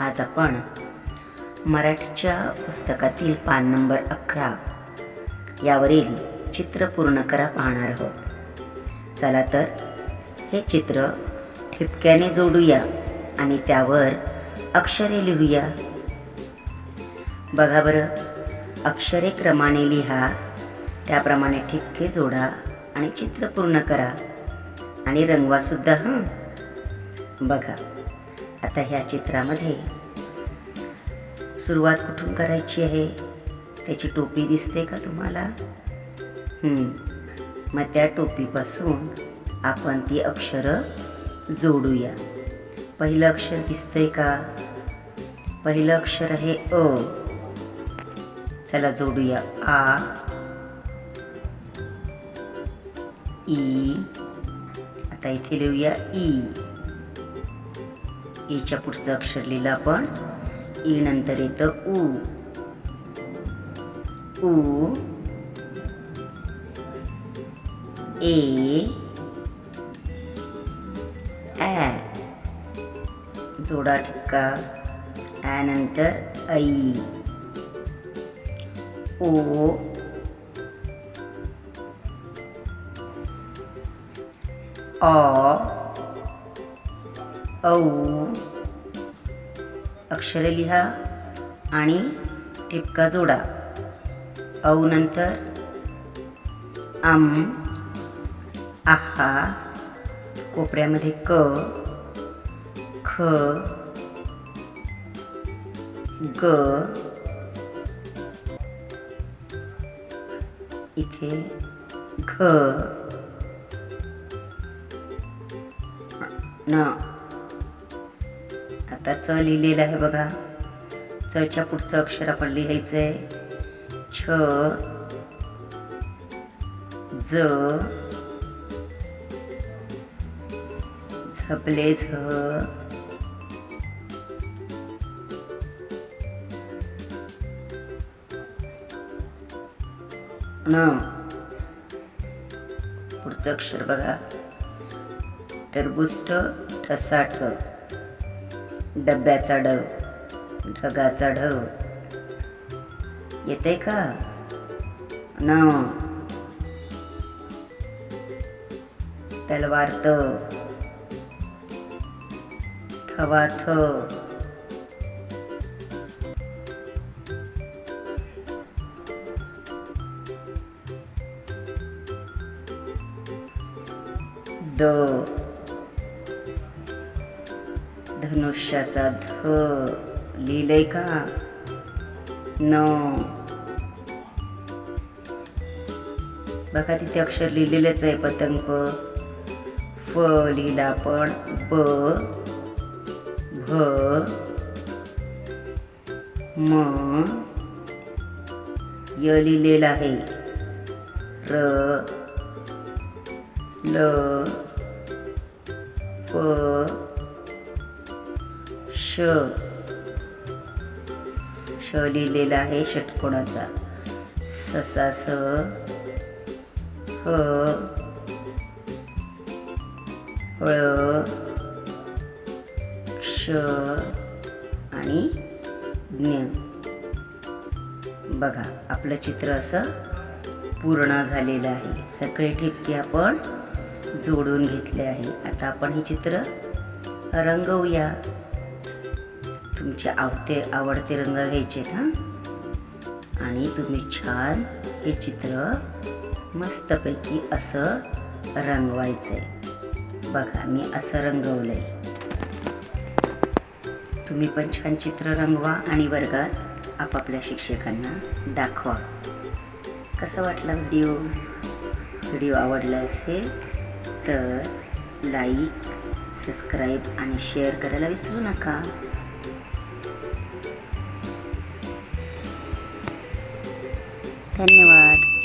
आज आपण मराठीच्या पुस्तकातील पान नंबर अकरा यावरील चित्र पूर्ण करा पाहणार आहोत. चला तर हे चित्र ठिपक्याने जोडूया आणि त्यावर अक्षरे लिहूया. बघा बरं अक्षरे क्रमाने लिहा त्याप्रमाणे ठिपके जोडा आणि चित्र पूर्ण करा आणि रंगवासुद्धा हां. बघा आता ह्या चित्रामध्ये सुरुवात कुठून करायची आहे? त्याची टोपी दिसते का तुम्हाला. मग त्या टोपीपासून आपण ती अक्षरं जोडूया. पहिलं अक्षर दिसतंय का? पहिलं अक्षर आहे अ. चला जोडूया. आ. ई. आता इथे लिहूया ई. ईच्या पुढचं अक्षर लिहिलं आपण. ई नंतर येतं उ उ ए ॲ जोडा ठिक्का ॲ नंतर ऐ ओ ऑ औ अक्षरे लिहा आणि टिपका जोडा. औ नंतर आम आहा कोपऱ्यामध्ये क ख ग इथे घ न आता च लिहिलेलं आहे बघा. चच्या पुढचं अक्षर आपण लिहायचं आहे छ ज झपले झ न. पुढचं अक्षर बघा. टरबुज ठसा ठ. डब्याचा ड ढगाचा ढव येते का? न. तलवार त. थवा थ. द. धनुष्याचा ध लिहिलंय का? न. बघा तिथे अक्षर लिहिलेलंच आहे पतंग. प फ लिहिला पण ब. भ म. य लिहिलेलं आहे. र. ल. फ. श. श लिहिलेला आहे षटकोणाचा. ससा स ह ळ क्ष आणि ज्ञ. बघा आपलं चित्र असं पूर्ण झालेलं आहे. सगळे ठिपके आपण जोडून घेतले आहे. आता आपण हे चित्र रंगवूया. तुमचे आवते आवडते रंग घ्यायचे हां? आणि तुम्ही छान हे चित्र मस्तपैकी असं रंगवायचं आहे बघा मी असं रंगवलं आहे तुम्ही पण छान चित्र रंगवा आणि वर्गात आपापल्या शिक्षकांना दाखवा. कसं वाटला व्हिडिओ? व्हिडिओ आवडला असेल तर लाईक सबस्क्राईब आणि शेअर करायला विसरू नका. धन्यवाद